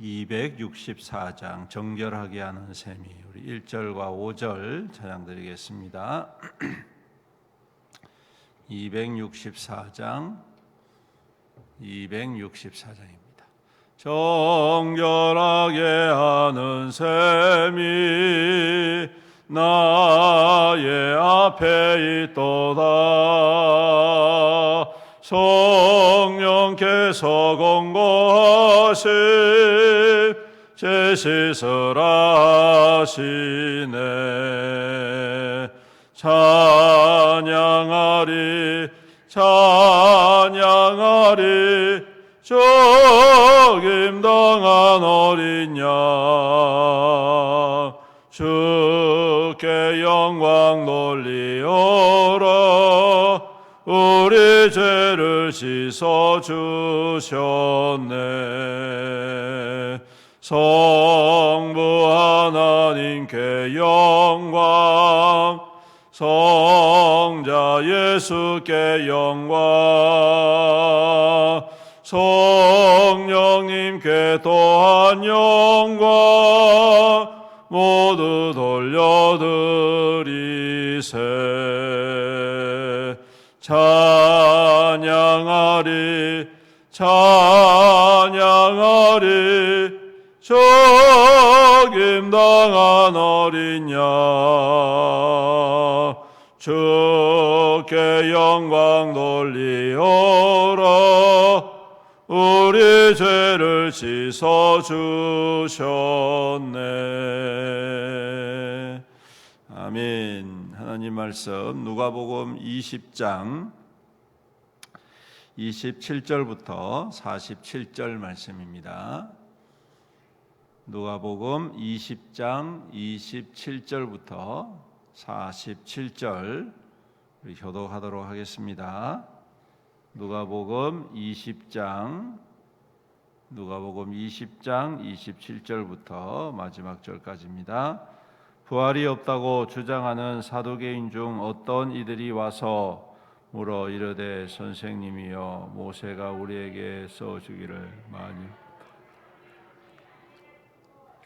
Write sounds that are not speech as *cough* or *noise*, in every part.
264장 정결하게 하는 셈이 우리 1절과 5절 찬양 드리겠습니다. 264장 *clears throat* 264장입니다. 정결하게 하는 셈이 나의 앞에 있도다 성령께서 공고하신 제 시설 하시네. 찬양하리 찬양하리. 적임당한 어린 양. 주께 영광 돌리오라 우리 죄를 씻어 주셨네. 성부 하나님께 영광 성자 예수께 영광 성령님께 또한 영광 모두 돌려드리세 찬양하리 찬양하리 적임당한 어린 양 주께 영광 돌리오라. 우리 죄를 씻어 주셨네 아멘 하나님 말씀 누가복음 20장 27절부터 47절 말씀입니다. 누가복음 20장 27절부터 47절 우리 교독하도록 하겠습니다. 누가복음 20장 누가복음 20장 27절부터 마지막 절까지입니다. 부활이 없다고 주장하는 사두개인 중 어떤 이들이 와서 물어 이르되 선생님이여 모세가 우리에게 써주기를 많이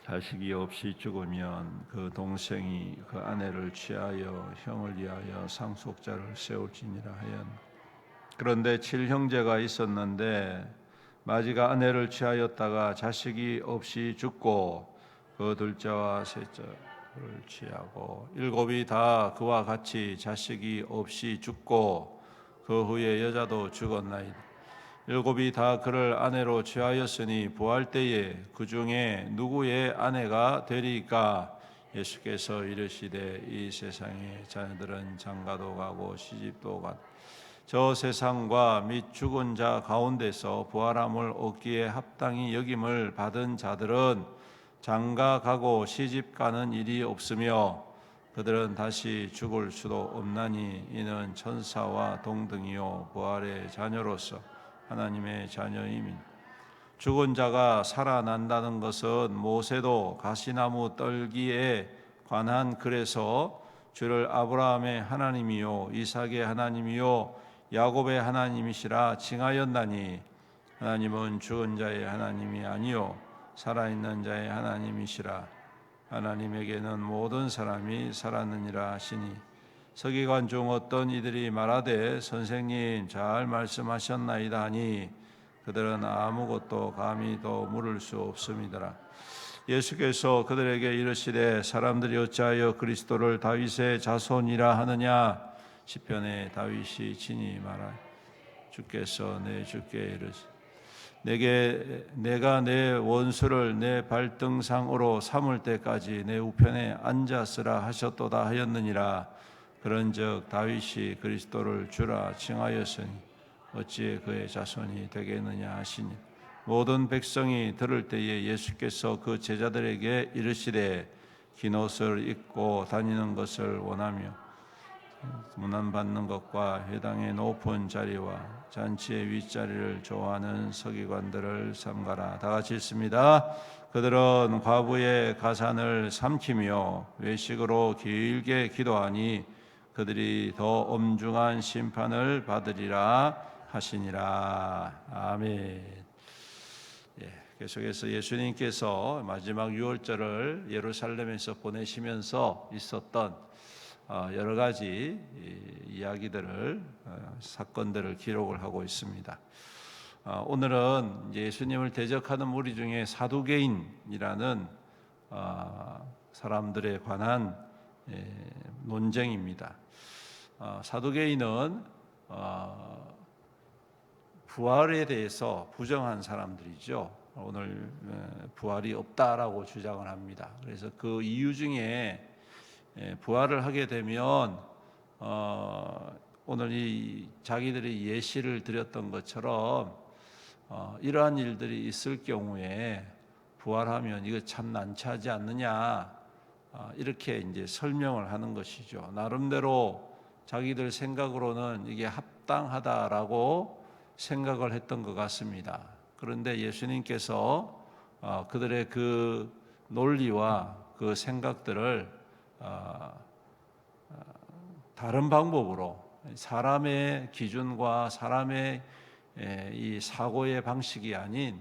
자식이 없이 죽으면 그 동생이 그 아내를 취하여 형을 위하여 상속자를 세울지니라 하였 그런데 칠형제가 있었는데 마지가 아내를 취하였다가 자식이 없이 죽고 그 둘째와 셋째 를 취하고 일곱이 다 그와 같이 자식이 없이 죽고 그 후에 여자도 죽었나이다. 일곱이 다 그를 아내로 취하였으니 부활 때에 그 중에 누구의 아내가 되리까 예수께서 이르시되 이 세상의 자녀들은 장가도 가고 시집도 가. 저 세상과 및 죽은 자 가운데서 부활함을 얻기에 합당히 여김을 받은 자들은 장가 가고 시집 가는 일이 없으며 그들은 다시 죽을 수도 없나니 이는 천사와 동등이요 부활의 자녀로서 하나님의 자녀임인 죽은 자가 살아난다는 것은 모세도 가시나무 떨기에 관한 글에서 주를 아브라함의 하나님이요 이삭의 하나님이요 야곱의 하나님이시라 칭하였나니 하나님은 죽은 자의 하나님이 아니요 살아있는 자의 하나님이시라. 하나님에게는 모든 사람이 살았느니라 하시니 서기관 중 어떤 이들이 말하되 선생님 잘 말씀하셨나이다 하니 그들은 아무것도 감히 더 물을 수 없음이더라. 예수께서 그들에게 이르시되 사람들이 어찌하여 그리스도를 다윗의 자손이라 하느냐? 시편에 다윗이 친히 말하 주께서 내 주께 이르시 내게 내가 내 원수를 내 발등상으로 삼을 때까지 내 우편에 앉았으라 하셨도다 하였느니라. 그런즉 다윗이 그리스도를 주라 칭하였으니 어찌 그의 자손이 되겠느냐 하시니 모든 백성이 들을 때에 예수께서 그 제자들에게 이르시되 긴 옷을 입고 다니는 것을 원하며 문안 받는 것과 회당의 높은 자리와 잔치의 윗자리를 좋아하는 서기관들을 삼가라. 다 같이 읽습니다. 그들은 과부의 가산을 삼키며 외식으로 길게 기도하니 그들이 더 엄중한 심판을 받으리라 하시니라. 아멘. 예, 계속해서 예수님께서 마지막 유월절을 예루살렘에서 보내시면서 있었던 어, 여러 가지 이- 이야기들을 어, 사건들을 기록을 하고 있습니다. 어, 오늘은 예수님을 대적하는 무리 중에 사두개인이라는 어, 사람들에 관한 예, 논쟁입니다. 어, 사두개인은 어, 부활에 대해서 부정한 사람들이죠. 오늘 어, 부활이 없다라고 주장을 합니다. 그래서 그 이유 중에 예, 부활을 하게 되면 어, 오늘 이 자기들이 예시를 드렸던 것처럼 어, 이러한 일들이 있을 경우에 부활하면 이거 참 난처하지 않느냐 어, 이렇게 이제 설명을 하는 것이죠. 나름대로 자기들 생각으로는 이게 합당하다라고 생각을 했던 것 같습니다. 그런데 예수님께서 어, 그들의 그 논리와 그 생각들을 다른 방법으로 사람의 기준과 사람의 에, 이 사고의 방식이 아닌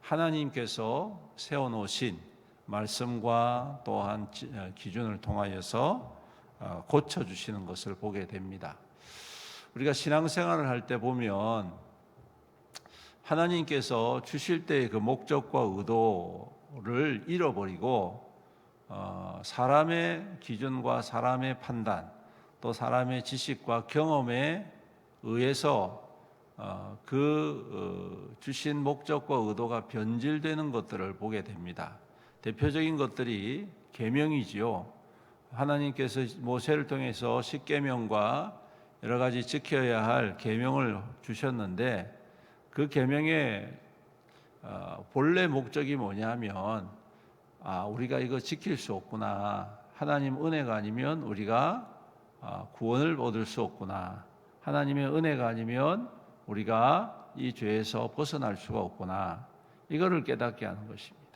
하나님께서 세워놓으신 말씀과 또한 지- 어, 기준을 통하여서 어, 고쳐주시는 것을 보게 됩니다. 우리가 신앙생활을 할 때 보면 하나님께서 주실 때의 그 목적과 의도를 잃어버리고 어, 사람의 기준과 사람의 판단 또 사람의 지식과 경험에 의해서 어, 그 어, 주신 목적과 의도가 변질되는 것들을 보게 됩니다. 대표적인 것들이 계명이지요. 하나님께서 모세를 통해서 십계명과 여러 가지 지켜야 할 계명을 주셨는데 그 계명의 어, 본래 목적이 뭐냐면 아 우리가 이거 지킬 수 없구나 하나님 은혜가 아니면 우리가 아, 구원을 얻을 수 없구나 하나님의 은혜가 아니면 우리가 이 죄에서 벗어날 수가 없구나 이거를 깨닫게 하는 것입니다.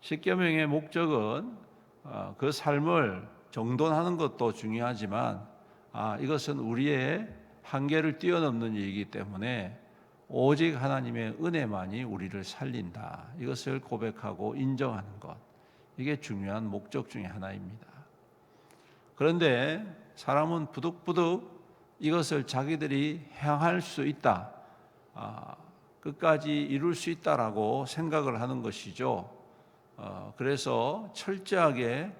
십계명의 목적은 어, 그 삶을 정돈하는 것도 중요하지만 아, 이것은 우리의 한계를 뛰어넘는 일이기 때문에 오직 하나님의 은혜만이 우리를 살린다. 이것을 고백하고 인정하는 것. 이게 중요한 목적 중의 하나입니다. 그런데 사람은 부득부득 이것을 자기들이 향할 수 있다. 아, 끝까지 이룰 수 있다라고 생각을 하는 것이죠. 어, 그래서 철저하게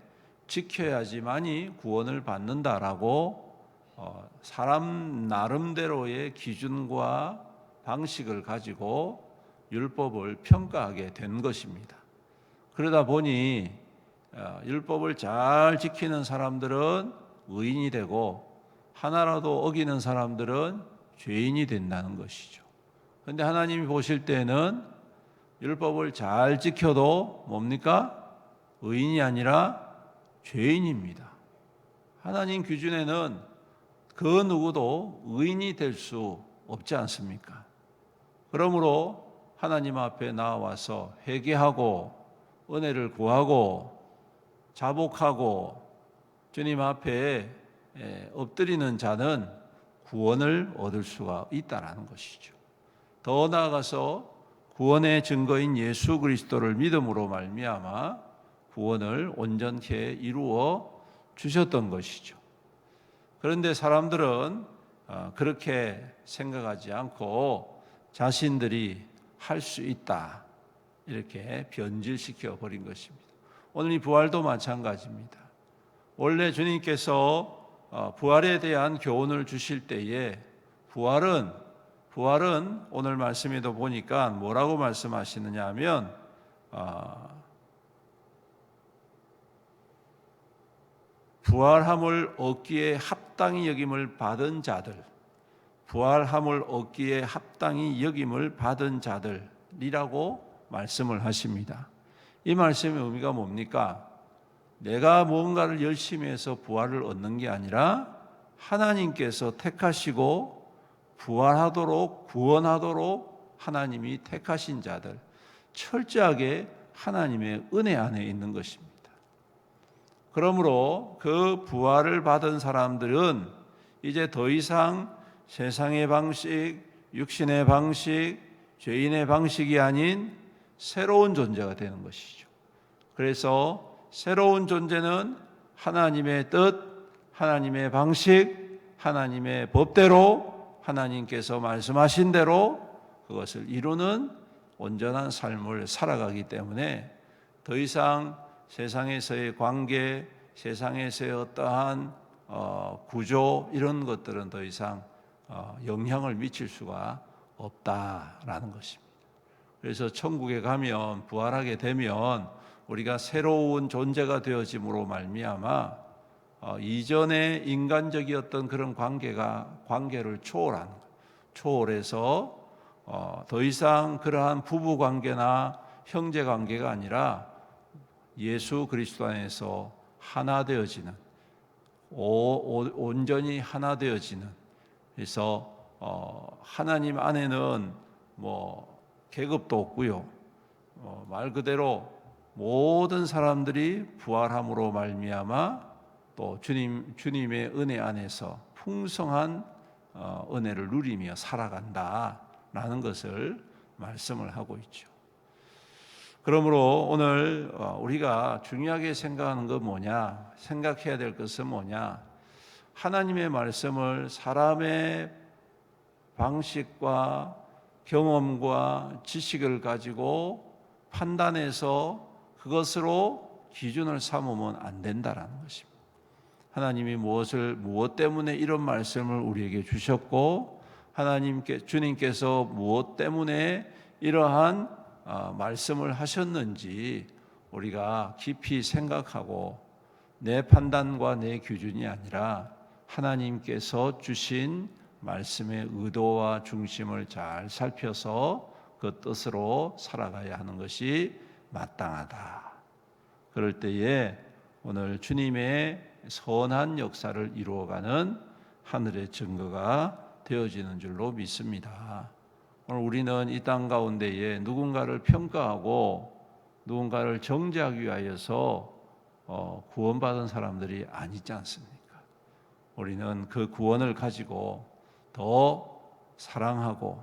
지켜야지만이 구원을 받는다라고 어, 사람 나름대로의 기준과 방식을 가지고 율법을 평가하게 된 것입니다. 그러다 보니 어, 율법을 잘 지키는 사람들은 의인이 되고 하나라도 어기는 사람들은 죄인이 된다는 것이죠. 그런데 하나님이 보실 때는 율법을 잘 지켜도 뭡니까? 의인이 아니라 죄인입니다. 하나님 기준에는 그 누구도 의인이 될 수 없지 않습니까? 그러므로 하나님 앞에 나와서 회개하고 은혜를 구하고 자복하고 주님 앞에 에, 엎드리는 자는 구원을 얻을 수가 있다라는 것이죠. 더 나아가서 구원의 증거인 예수 그리스도를 믿음으로 말미암아 구원을 온전케 이루어 주셨던 것이죠. 그런데 사람들은 어, 그렇게 생각하지 않고 자신들이 할 수 있다 이렇게 변질시켜 버린 것입니다. 오늘 이 부활도 마찬가지입니다. 원래 주님께서 어, 부활에 대한 교훈을 주실 때에 부활은 부활은 오늘 말씀에도 보니까 뭐라고 말씀하시느냐 하면 어, 부활함을 얻기에 합당히 여김을 받은 자들, 부활함을 얻기에 합당히 여김을 받은 자들이라고 말씀을 하십니다. 이 말씀의 의미가 뭡니까? 내가 무언가를 열심히 해서 부활을 얻는 게 아니라 하나님께서 택하시고 부활하도록 구원하도록 하나님이 택하신 자들 철저하게 하나님의 은혜 안에 있는 것입니다. 그러므로 그 부활을 받은 사람들은 이제 더 이상 세상의 방식, 육신의 방식, 죄인의 방식이 아닌 새로운 존재가 되는 것이죠. 그래서 새로운 존재는 하나님의 뜻, 하나님의 방식, 하나님의 법대로 하나님께서 말씀하신 대로 그것을 이루는 온전한 삶을 살아가기 때문에 더 이상 세상에서의 관계, 세상에서의 어떠한 어, 구조 이런 것들은 더 이상 어, 영향을 미칠 수가 없다라는 것입니다. 그래서 천국에 가면 부활하게 되면 우리가 새로운 존재가 되어짐으로 말미암아 어, 이전의 인간적이었던 그런 관계가 관계를 초월한 초월해서 어, 더 이상 그러한 부부 관계나 형제 관계가 아니라 예수 그리스도 안에서 하나 되어지는 오, 오, 온전히 하나 되어지는. 그래서 어, 하나님 안에는 뭐 계급도 없고요 어, 말 그대로 모든 사람들이 부활함으로 말미암아 또 주님 주님의 은혜 안에서 풍성한 어, 은혜를 누리며 살아간다라는 것을 말씀을 하고 있죠. 그러므로 오늘 어, 우리가 중요하게 생각하는 건 뭐냐? 생각해야 될 것은 뭐냐? 하나님의 말씀을 사람의 방식과 경험과 지식을 가지고 판단해서 그것으로 기준을 삼으면 안 된다라는 것입니다. 하나님이 무엇을 무엇 때문에 이런 말씀을 우리에게 주셨고 하나님께 주님께서 무엇 때문에 이러한 어, 말씀을 하셨는지 우리가 깊이 생각하고 내 판단과 내 기준이 아니라 하나님께서 주신 말씀의 의도와 중심을 잘 살펴서 그 뜻으로 살아가야 하는 것이 마땅하다. 그럴 때에 오늘 주님의 선한 역사를 이루어가는 하늘의 증거가 되어지는 줄로 믿습니다. 오늘 우리는 이 땅 가운데에 누군가를 평가하고 누군가를 정죄하기 위하여서 어, 구원받은 사람들이 아니지 않습니까? 우리는 그 구원을 가지고 더 사랑하고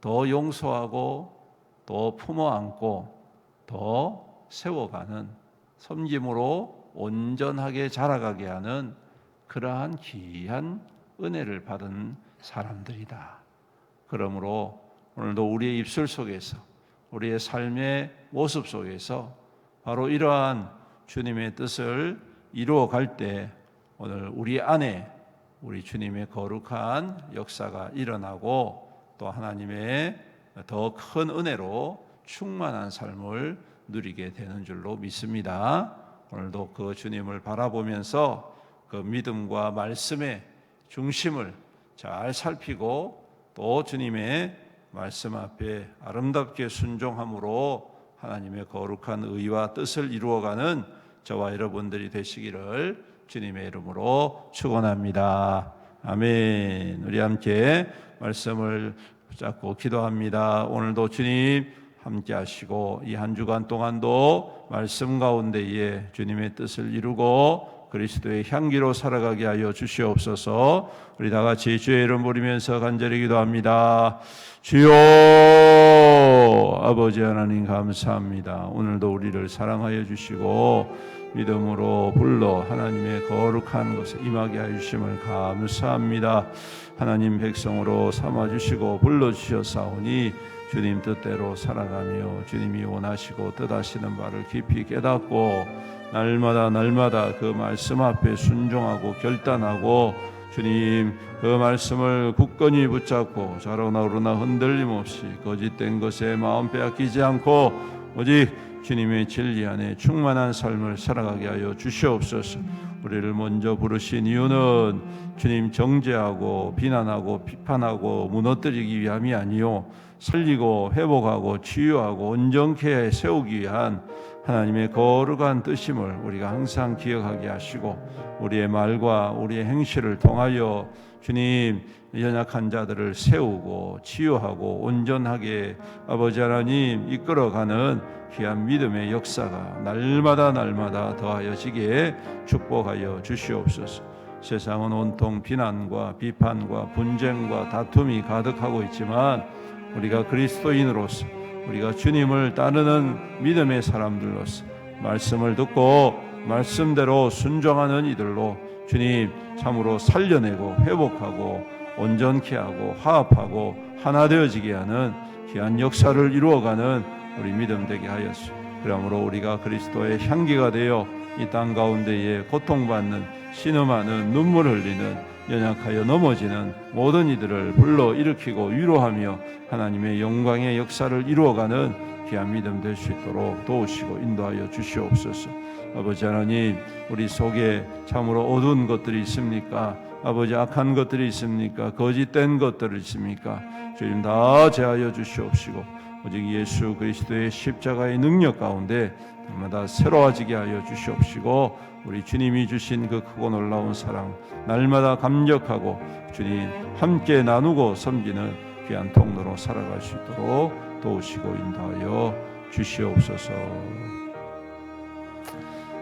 더 용서하고 더 품어 안고 더 세워가는 섬김으로 온전하게 자라가게 하는 그러한 귀한 은혜를 받은 사람들이다. 그러므로 오늘도 우리의 입술 속에서 우리의 삶의 모습 속에서 바로 이러한 주님의 뜻을 이루어 갈 때 오늘 우리 안에 우리 주님의 거룩한 역사가 일어나고 또 하나님의 더 큰 은혜로 충만한 삶을 누리게 되는 줄로 믿습니다. 오늘도 그 주님을 바라보면서 그 믿음과 말씀의 중심을 잘 살피고 또 주님의 말씀 앞에 아름답게 순종함으로 하나님의 거룩한 의와 뜻을 이루어가는 저와 여러분들이 되시기를 주님의 이름으로 축원합니다. 아멘. 우리 함께 말씀을 붙잡고 기도합니다. 오늘도 주님 함께 하시고 이 한 주간 동안도 말씀 가운데에 주님의 뜻을 이루고 그리스도의 향기로 살아가게 하여 주시옵소서. 우리 다 같이 주의 이름 부르면서 간절히 기도합니다. 주여 아버지 하나님 감사합니다. 오늘도 우리를 사랑하여 주시고 믿음으로 불러 하나님의 거룩한 것에 임하게 하심을 감사합니다. 하나님 백성으로 삼아 주시고 불러 주셨사오니 주님 뜻대로 살아가며 주님이 원하시고 뜻하시는 바를 깊이 깨닫고 날마다 날마다 그 말씀 앞에 순종하고 결단하고 주님 그 말씀을 굳건히 붙잡고 자로나 오르나 흔들림 없이 거짓된 것에 마음 빼앗기지 않고 오직 주님의 진리 안에 충만한 삶을 살아가게 하여 주시옵소서. 우리를 먼저 부르신 이유는 주님 정죄하고 비난하고 비판하고 무너뜨리기 위함이 아니요 살리고 회복하고 치유하고 온전케 세우기 위한 하나님의 거룩한 뜻임을 우리가 항상 기억하게 하시고 우리의 말과 우리의 행실을 통하여 주님 연약한 자들을 세우고 치유하고 온전하게 아버지 하나님 이끌어가는 귀한 믿음의 역사가 날마다 날마다 더하여지게 축복하여 주시옵소서. 세상은 온통 비난과 비판과 분쟁과 다툼이 가득하고 있지만 우리가 그리스도인으로서 우리가 주님을 따르는 믿음의 사람들로서 말씀을 듣고 말씀대로 순종하는 이들로 주님 참으로 살려내고 회복하고 온전케 하고 화합하고 하나 되어지게 하는 귀한 역사를 이루어가는 우리 믿음 되게 하였소. 그러므로 우리가 그리스도의 향기가 되어 이 땅 가운데에 고통받는 신음하는 눈물 흘리는 연약하여 넘어지는 모든 이들을 불러 일으키고 위로하며 하나님의 영광의 역사를 이루어가는 귀한 믿음 될 수 있도록 도우시고 인도하여 주시옵소서. 아버지 하나님, 우리 속에 참으로 어두운 것들이 있습니까? 아버지 악한 것들이 있습니까? 거짓된 것들이 있습니까? 주님 다 제하여 주시옵시고 오직 예수 그리스도의 십자가의 능력 가운데 날마다 새로워지게 하여 주시옵시고 우리 주님이 주신 그 크고 놀라운 사랑 날마다 감격하고 주님 함께 나누고 섬기는 귀한 통로로 살아갈 수 있도록 도우시고 인도하여 주시옵소서.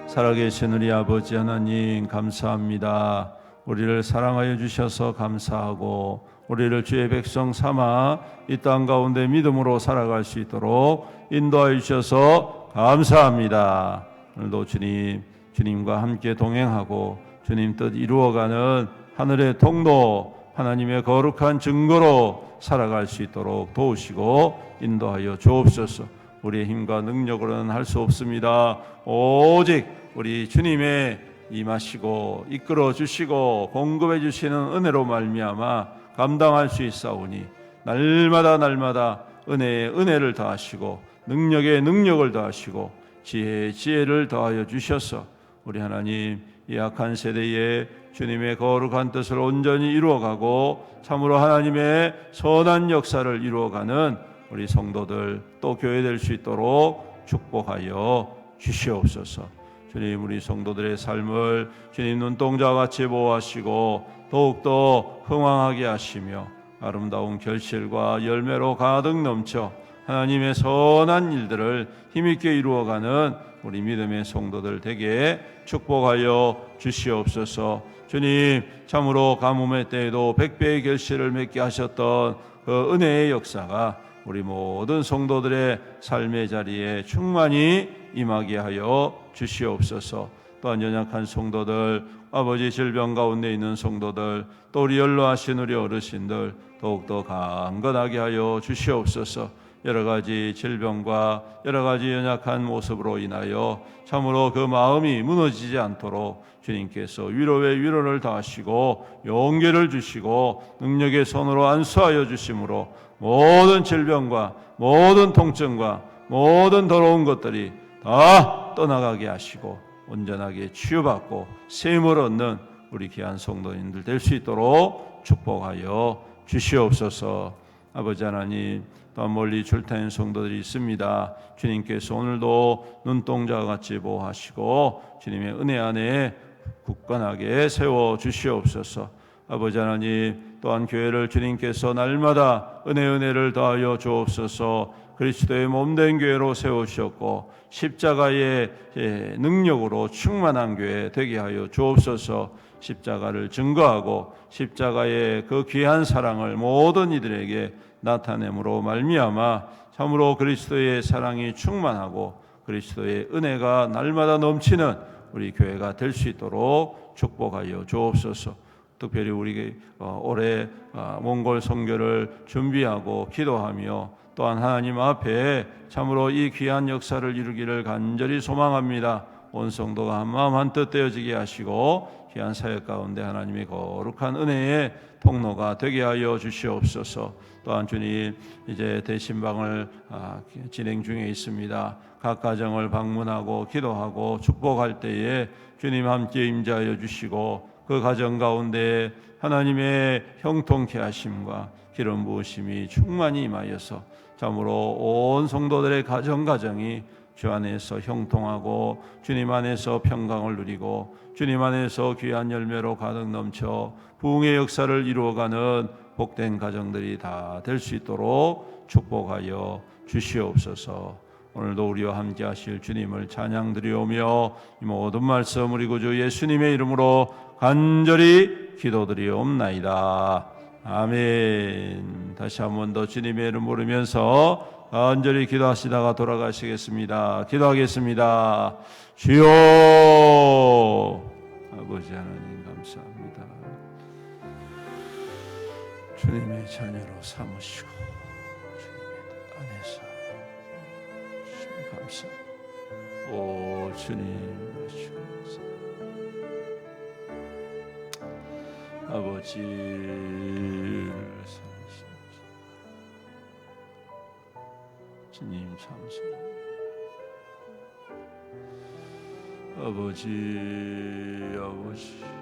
살아계신 우리 아버지 하나님 감사합니다. 우리를 사랑하여 주셔서 감사하고 우리를 주의 백성 삼아 이 땅 가운데 믿음으로 살아갈 수 있도록 인도하여 주셔서 감사합니다. 오늘도 주님 주님과 함께 동행하고 주님 뜻 이루어가는 하늘의 통로 하나님의 거룩한 증거로 살아갈 수 있도록 도우시고 인도하여 주옵소서. 우리의 힘과 능력으로는 할 수 없습니다. 오직 우리 주님의 임하시고 이끌어 주시고 공급해 주시는 은혜로 말미암아 감당할 수 있사오니 날마다 날마다 은혜에 은혜를 더하시고 능력에 능력을 더하시고 지혜에 지혜를 더하여 주셔서 우리 하나님 이 악한 세대에 주님의 거룩한 뜻을 온전히 이루어가고 참으로 하나님의 선한 역사를 이루어가는 우리 성도들 또 교회 될 수 있도록 축복하여 주시옵소서. 주님 우리 성도들의 삶을 주님 눈동자 같이 보호하시고 더욱더 흥왕하게 하시며 아름다운 결실과 열매로 가득 넘쳐 하나님의 선한 일들을 힘있게 이루어가는 우리 믿음의 성도들 되게 축복하여 주시옵소서. 주님 참으로 가뭄의 때에도 백배의 결실을 맺게 하셨던 그 은혜의 역사가 우리 모든 성도들의 삶의 자리에 충만히 임하게 하여 주시옵소서. 또한 연약한 성도들, 아버지 질병 가운데 있는 성도들, 또 우리 연로하신 우리 어르신들 더욱더 강건하게 하여 주시옵소서. 여러 가지 질병과 여러 가지 연약한 모습으로 인하여 참으로 그 마음이 무너지지 않도록 주님께서 위로의 위로를 다하시고 용기를 주시고 능력의 손으로 안수하여 주심으로 모든 질병과 모든 통증과 모든 더러운 것들이 다 떠나가게 하시고 온전하게 치유받고 셈을 얻는 우리 귀한 성도님들 될 수 있도록 축복하여 주시옵소서. 아버지 하나님, 또 멀리 출타인 성도들이 있습니다. 주님께서 오늘도 눈동자 같이 보호하시고 주님의 은혜 안에 굳건하게 세워 주시옵소서. 아버지 하나님, 또한 교회를 주님께서 날마다 은혜 은혜를 더하여 주옵소서. 그리스도의 몸된 교회로 세워 주셨고 십자가의 예, 능력으로 충만한 교회 되게 하여 주옵소서. 십자가를 증거하고 십자가의 그 귀한 사랑을 모든 이들에게 나타냄으로 말미암아 참으로 그리스도의 사랑이 충만하고 그리스도의 은혜가 날마다 넘치는 우리 교회가 될 수 있도록 축복하여 주옵소서. 특별히 우리 어, 올해 어, 몽골 선교를 준비하고 기도하며 또한 하나님 앞에 참으로 이 귀한 역사를 이루기를 간절히 소망합니다. 온 성도가 한 마음 한뜻 되어지게 하시고 귀한 사역 가운데 하나님의 거룩한 은혜의 통로가 되게 하여 주시옵소서. 또한 주님 이제 대신방을 아, 진행 중에 있습니다. 각 가정을 방문하고 기도하고 축복할 때에 주님 함께 임재하여 주시고 그 가정 가운데 하나님의 형통케 하심과 기름 부으심이 충만히 임하여서 참으로 온 성도들의 가정 가정이 주 안에서 형통하고 주님 안에서 평강을 누리고 주님 안에서 귀한 열매로 가득 넘쳐 부흥의 역사를 이루어가는 복된 가정들이 다 될 수 있도록 축복하여 주시옵소서. 오늘도 우리와 함께 하실 주님을 찬양드리오며 이 모든 말씀 우리 구주 예수님의 이름으로 간절히 기도드리옵나이다. 아멘. 다시 한 번 더 주님의 이름 부르면서 간절히 기도하시다가 돌아가시겠습니다. 기도하겠습니다. 주여 아버지 하나님 감사합니다. 주님의 자녀로 삼으시고 주님의 안에서 주님 감사. 오 주님 아버지를 삼 주님 참사. 아버지 아버지